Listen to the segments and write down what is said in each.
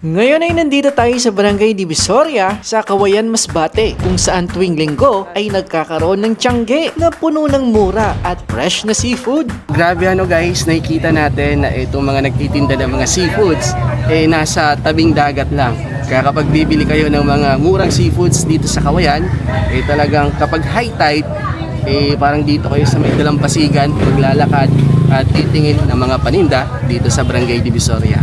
Ngayon ay nandito tayo sa Barangay Divisoria sa Kawayan Masbate kung saan tuwing linggo ay nagkakaroon ng tiyangge na puno ng mura at fresh na seafood. Grabe ano guys, nakikita natin na itong mga nagtitinda ng mga seafoods eh nasa tabing dagat lang. Kaya kapag bibili kayo ng mga murang seafoods dito sa Kawayan, eh talagang kapag high tide, eh parang dito kayo sa may dalampasigan, maglalakad at titingin ng mga paninda dito sa Barangay Divisoria.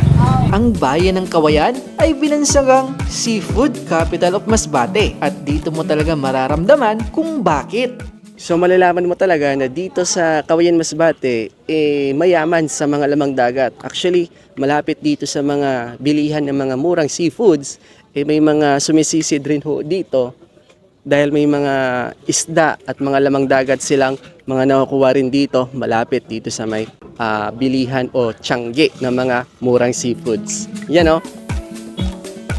Ang bayan ng Kawayan ay binansagang seafood capital of Masbate at dito mo talaga mararamdaman kung bakit. So malalaman mo talaga na dito sa Kawayan Masbate, eh, mayaman sa mga lamang dagat. Actually, malapit dito sa mga bilihan ng mga murang seafoods, eh, may mga sumisisid rin ho dito dahil may mga isda at mga lamang dagat silang mga nakukuha rin dito malapit dito sa may ah, bilihan o tiyangge ng mga murang seafoods. Yan o.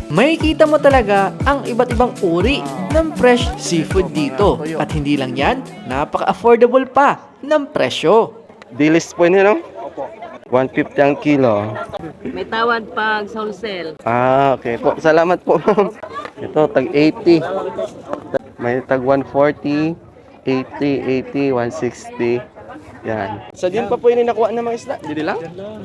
May kita mo talaga ang iba't ibang uri ng fresh seafood dito. At hindi lang yan, napaka-affordable pa ng presyo. Dilis po yun, no? 150 ang kilo. May tawad pag sa wholesale. Ah, okay po. Salamat po, ma'am. Ito, tag 80. May tag 140, 80, 80, 160. Yan. Sa din pa po yun yung nakuha ng mga isda? Dili lang?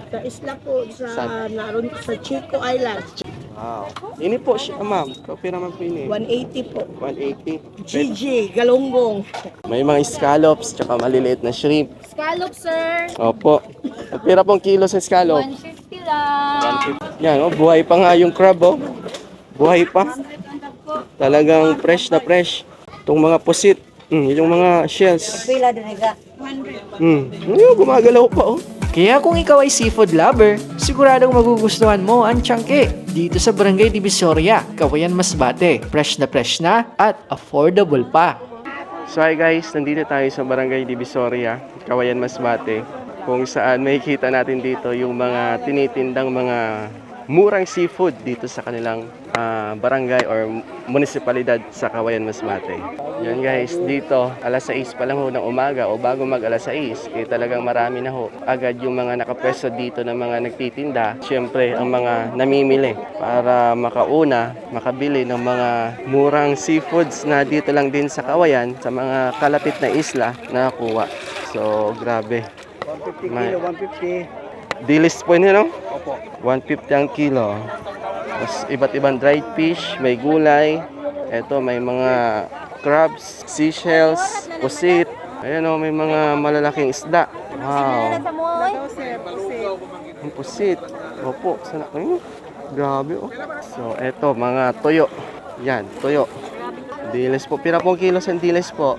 Sa isla po, sa, Saan? naroon sa Chico Island, Wow. Ini po siya, ma'am. Kapira man po ini. 180 po. 180. GG, Galunggong. May mga scallops, tsaka maliliit na shrimp. Scallop, sir. Opo. Kapira pong kilo sa scallop. 150 lang. Yan, oh, buhay pa nga yung crab, oh. Buhay pa. Talagang fresh na fresh. Itong mga pusit, mm, yung mga shells. Pila diniga. Mm, yung gumagalaw pa, oh. Kaya kung ikaw ay seafood lover, siguradong magugustuhan mo ang tiyangke dito sa Barangay Divisoria, Kawayan Masbate. Fresh na fresh na at affordable pa. So hi guys, nandito tayo sa Barangay Divisoria, Kawayan Masbate, kung saan makikita natin dito yung mga tinitindang mga murang seafood dito sa kanilang ah, barangay or munisipalidad sa Kawayan Masbate. Yan guys, dito alas 6 pa lang ho ng umaga o bago mag alas 6, eh talagang marami na ho agad yung mga nakapwesto dito ng mga nagtitinda. Siyempre, ang mga namimili para makauna, makabili ng mga murang seafoods na dito lang din sa Kawayan, sa mga kalapit na isla na nakuha. So, grabe. 150 kilo, 150. Dilis po yun, no? Opo. 150 ang kilo. Tapos iba't ibang dried fish, may gulay. Ito, may mga crabs, seashells, pusit. Ayan o, may mga malalaking isda. Wow. Ang pusit. Opo, sana kayo. Grabe oh. So, eto, mga toyo. Yan, toyo. Dilis po. Pira pong kilo sa dilis po?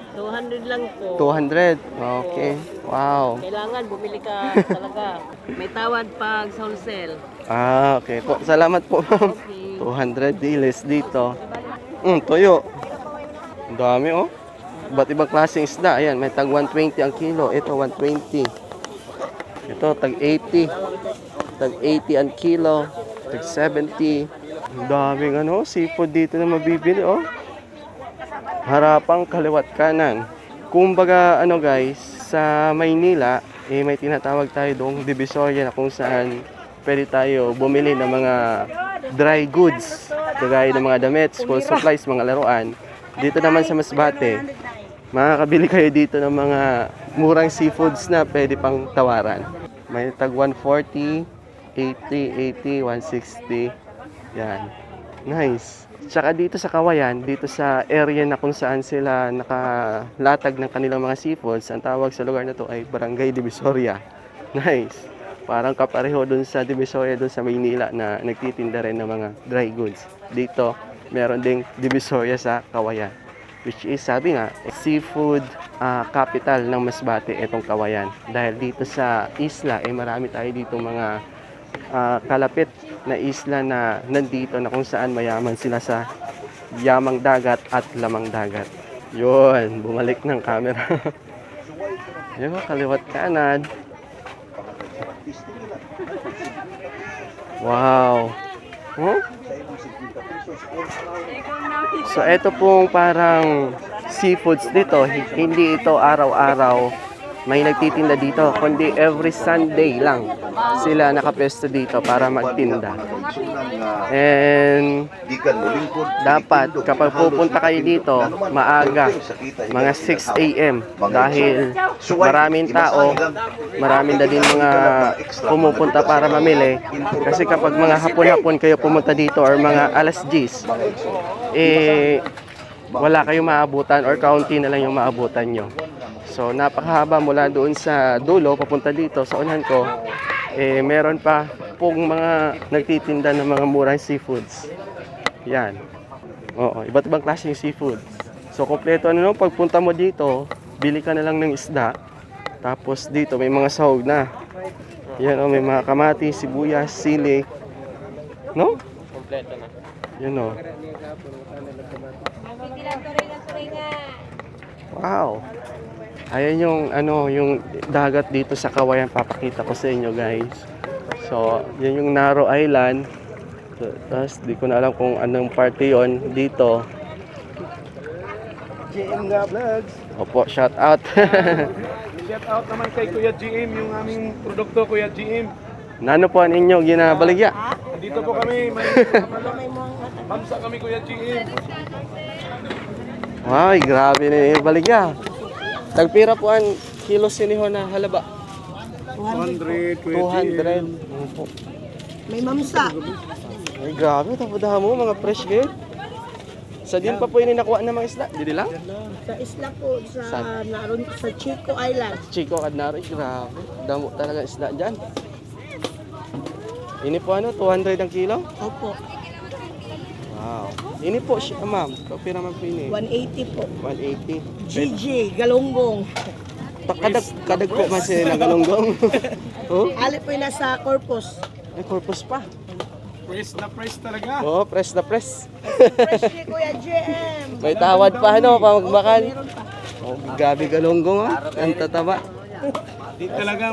200 lang po. 200. Okay. Wow. Kailangan bumili ka talaga. May tawad pag sa wholesale. Ah, okay po. Salamat po, ma'am. 200 dilis dito. Mm, toyo. Ang dami, oh. Iba't ibang klaseng isda. Ayan, may tag 120 ang kilo. Ito, 120. Ito, tag 80. Tag 80 ang kilo. Tag 70. Ang daming ano, seafood dito na mabibili, oh. Harapang kaliwat kanan. Kumbaga, ano guys, sa Maynila, eh, may tinatawag tayo doong Divisoria na kung saan pwede tayo bumili ng mga dry goods, kagaya ng mga damit, school supplies, mga laruan. Dito naman sa Masbate, makakabili kayo dito ng mga murang seafoods na pwede pang tawaran. May tag 140, 80, 80, 160. Yan. Nice. Tsaka dito sa Kawayan, dito sa area na kung saan sila nakalatag ng kanilang mga seafoods, ang tawag sa lugar na to ay Barangay Divisoria. Nice. Parang kapareho dun sa Divisoria dun sa Maynila na nagtitinda rin ng mga dry goods. Dito, meron ding Divisoria sa Kawayan. Which is, sabi nga, seafood ah, capital ng Masbate itong Kawayan. Dahil dito sa isla, eh marami tayo dito mga ah, kalapit na isla na nandito na kung saan mayaman sila sa yamang dagat at lamang dagat. Yun, bumalik ng camera. Yun, kaliwat kanan. Wow. Huh? So, ito pong parang seafoods dito. Hindi ito araw-araw may nagtitinda dito, kundi every Sunday lang sila nakapesto dito para magtinda. And dapat kapag pupunta kayo dito, maaga, mga 6 a.m. dahil maraming tao, maraming na din mga pumupunta para mamili. Kasi kapag mga hapon-hapon kayo pumunta dito or mga alas 10, eh, wala kayong maabutan or kaunti na lang yung maabutan nyo. So, napakahaba mula doon sa dulo, papunta dito sa unahan ko, eh, meron pa pong mga nagtitinda ng mga murang seafoods. Yan. Oo, iba't ibang klase yung seafood. So, kompleto ano no, pagpunta mo dito, bili ka na lang ng isda. Tapos dito, may mga sahog na. Yan o, may mga kamatis, sibuyas, sili. No? Kompleto na. Yan o. Wow. Ayan yung ano, yung dagat dito sa Kawayan papakita ko sa inyo, guys. So, yan yung Naro Island. Tapos, di ko na alam kung anong party yon dito. GM nga vlogs. Opo, shout out. Shout out naman kay Kuya GM, yung aming produkto Kuya GM. Nano po ang inyo ginabaligya? Dito po kami, may mamsa kami Kuya GM. Ay, grabe na yung baligya. Tagpira po ang kilo siniho na halaba. 200 Kuya 200. Opo. May mamsa. Ay, grabe. Tapudahan mo, mga fresh game. Sa din pa po yun nakuha ng mga isda. Dili lang? Sa isla po, sa, Saan? naroon, sa Chico Island. Chico Cadnaro, grabe. Damo talaga isda dyan. Ini po ano, 200 ang kilo? Opo, Wow. Ini po siya, ma'am. Kapira man po ini. 180 po. 180. GG, Galunggong. Ta- Kadag, kadag po man sila ng galunggong. oh, Ali po yung nasa Corpus. may corpus pa. Press na press talaga. Oh, press na press. Fresh ni Kuya GM. May tawad pa ano, pa magbakal. Oh, gabi galunggong oh. Ang tataba. Di talaga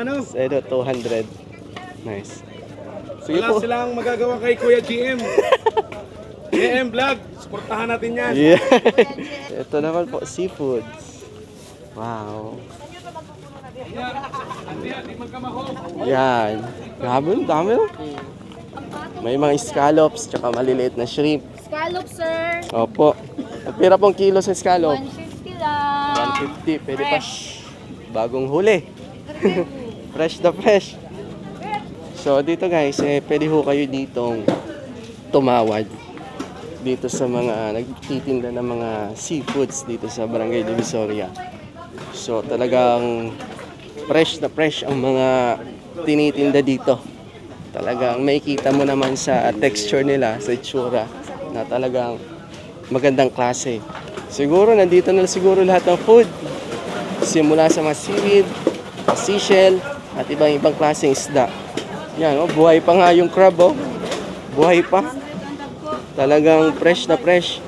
ano, So, ito, 200. Nice. Sige wala po. silang magagawa kay Kuya GM. GM vlog, suportahan natin yan. Yeah. ito naman po, seafoods. Wow. Yan. Grabe, ang dami oh. May mga scallops, tsaka maliliit na shrimp. Scallop, sir. Opo. Ang pira pong kilo sa scallop? 150 lang. 150, pwede pa. Bagong huli. fresh na fresh. So dito guys, eh, pwede ho kayo ditong tumawad dito sa mga nagtitinda ng mga seafoods dito sa Barangay Divisoria. So talagang fresh na fresh ang mga tinitinda dito. Talagang makikita mo naman sa texture nila, sa itsura, na talagang magandang klase. Siguro nandito na siguro lahat ng food. Simula sa mga seaweed, seashell, at ibang ibang klaseng isda. Yan, oh, buhay pa nga yung crab, oh. Buhay pa. Talagang fresh na fresh.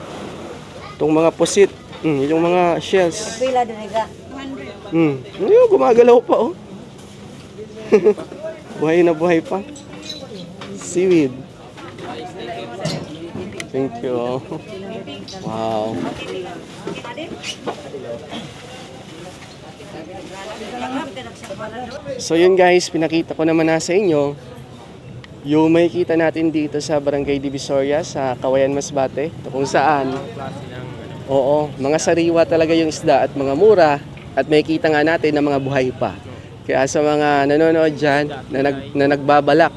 Itong mga pusit, mm, yung mga shells. Pila diniga. Hmm. Ayun, gumagalaw pa, oh. buhay na buhay pa. Seaweed. Thank you. Wow. So yun guys, pinakita ko naman na sa inyo yung makikita natin dito sa Barangay Divisoria sa Kawayan Masbate kung saan Oo, mga sariwa talaga yung isda at mga mura at makikita nga natin na mga buhay pa. Kaya sa mga nanonood dyan na, nag, na nagbabalak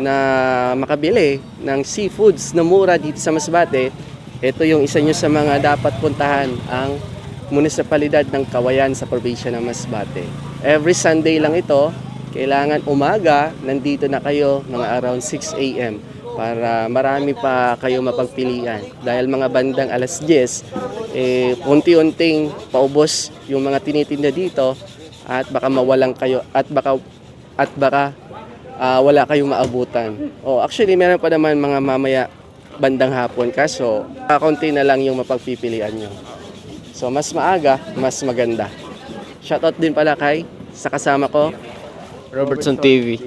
na makabili ng seafoods na mura dito sa Masbate, ito yung isa nyo sa mga dapat puntahan ang munisipalidad ng Kawayan sa probinsya ng Masbate. Every Sunday lang ito, kailangan umaga, nandito na kayo mga around 6 a.m. para marami pa kayo mapagpilian. Dahil mga bandang alas 10, eh, unti-unting paubos yung mga tinitinda dito at baka mawalan kayo at baka at baka ah, wala kayong maabutan. Oh, actually meron pa naman mga mamaya bandang hapon kaso ah, konti na lang yung mapagpipilian nyo. So mas maaga, mas maganda. Shoutout din pala kay sa kasama ko, Robertson TV.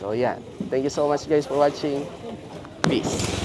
So yan. Thank you so much guys for watching. Peace.